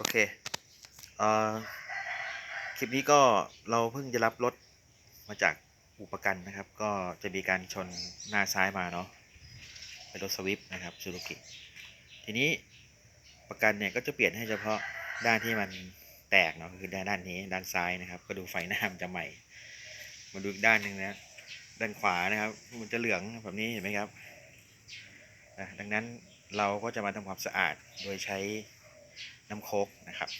โอเคเอ่อคลิปนี้ก็เราเพิ่งจะรับรถมาจากอุปกันนะครับ ก็จะมีการชนหน้าซ้ายมาเนาะเป็นรถสวิฟนะครับซูซูกิทีนี้ประกันเนี่ยก็จะเปลี่ยนให้เฉพาะด้านที่มันแตกเนาะคือด้านด้านนี้ด้านซ้ายนะครับ ก็ดูไฟหน้ามันจะใหม่ มาดูอีกด้านหนึ่งนะด้านขวานะครับ มันจะเหลืองแบบนี้เห็นไหมครับดังนั้นเราก็จะมาทำความสะอาดโดยใช้ น้ำโคกนะครับ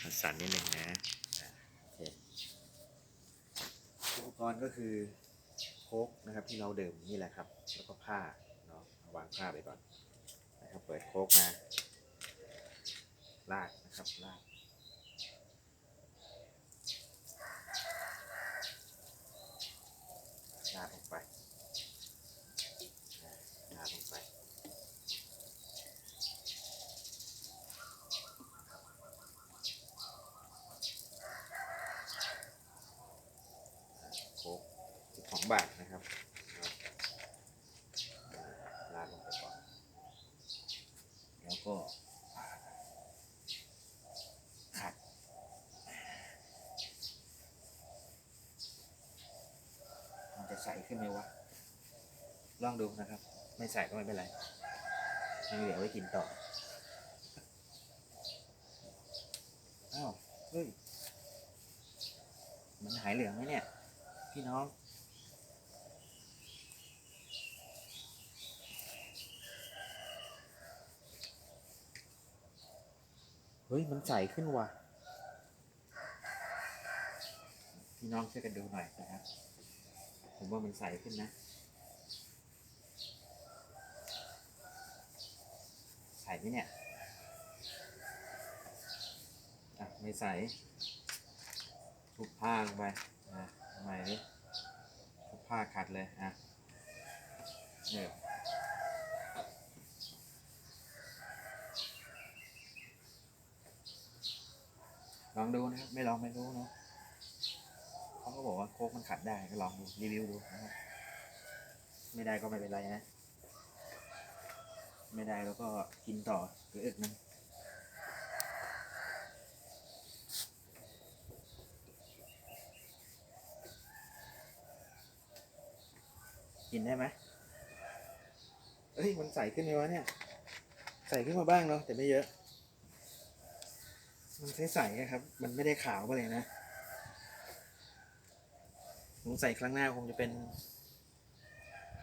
หันสั่นนิดหนึ่งนะอุปกรณ์ก็คือโคกนะครับที่เราดื่มนี่แหละครับ แล้วก็ผ้าเนาะวางผ้าไปก่อนนะครับเปิดโคกมาลากนะครับลากลาดลงไปอะลาดลงไป โค้กสิ บาทนะครับลาดลงไปก่อนแล้วก็ขัดมันจะใสขึ้นไหมวะลองดูนะครับ ไม่ใส่ก็ไม่เป็นไรยังเหลือไว้กินต่ออ้าวเฮ้ยมันหายเหลืองไหมเนี่ย พี่น้อง เฮ้ย มันใสขึ้นว่ะ พี่น้องช่วยกันดูหน่อยนะครับ ผมว่ามันใสขึ้นนะ ใสไหมเนี่ย อะ ไม่ใสทุบผ้าลงไป อะทำไมดิทุบผ้าขัดเลย อะเนี่ย ลองดูนะครับ ไม่ลองไม่รู้เนาะเขาก็บอกว่าโค้กมันขัดได้ก็ลองดูรีวิวดูนะครับไม่ได้ก็ไม่เป็นไรนะ ไม่ได้แล้วก็กินต่อหรืออึกนึงกินได้ไหมเอ้ย มันใสขึ้นไหมวะเนี่ย ใสขึ้นมาบ้างเนาะแต่ไม่เยอะ มันใสๆครับ มันไม่ได้ขาวไปเลยนะสงสัยครั้งหน้าคงจะเป็น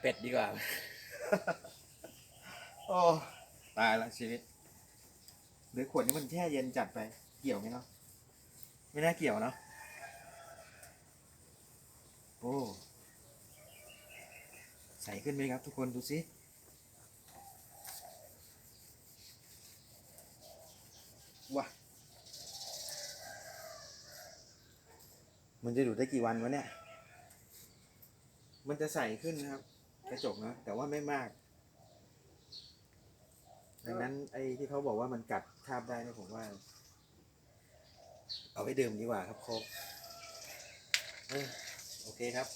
เป็ดดีกว่า โอ้ตายละชีวิต หรือขวดนี้มันแช่เย็นจัดไป เกี่ยวไหมเนาะ ไม่น่าเกี่ยวเนาะ โอ้ใสขึ้นไหมครับทุกคนดูสิว้า มันจะดูดได้กี่วันวะเนี่ย มันจะใสขึ้นนะครับ กระจกนะแต่ว่าไม่มาก ดังนั้นไอ้ที่เขาบอกว่ามันกัดคาบได้เนี่ยผมว่า เอาไปดื่มดีกว่าครับโคกโอเคครับ